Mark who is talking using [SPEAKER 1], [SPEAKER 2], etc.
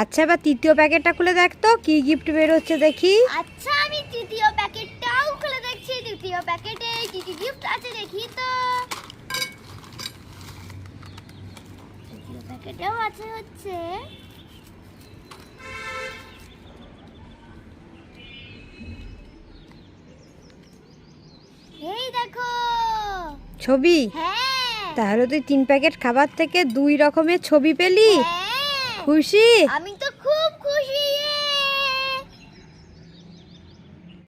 [SPEAKER 1] আচ্ছা এবার তৃতীয় প্যাকেটটা খুলে দেখ তো কি গিফট বেরোচ্ছে দেখি।
[SPEAKER 2] আচ্ছা আমি তৃতীয় প্যাকেটটাও খুলে দেখছি তৃতীয় প্যাকেটে কি কি গিফট আছে দেখি তো। তৃতীয় প্যাকেটেও আছে হচ্ছে। এই দেখো।
[SPEAKER 1] ছবি?
[SPEAKER 2] হ্যাঁ।
[SPEAKER 1] তাহলে তুই তিন প্যাকেট খাবার থেকে দুই রকমের ছবি পেলি?
[SPEAKER 2] হ্যাঁ।
[SPEAKER 1] খুশি?
[SPEAKER 2] আমি তো খুব খুশি।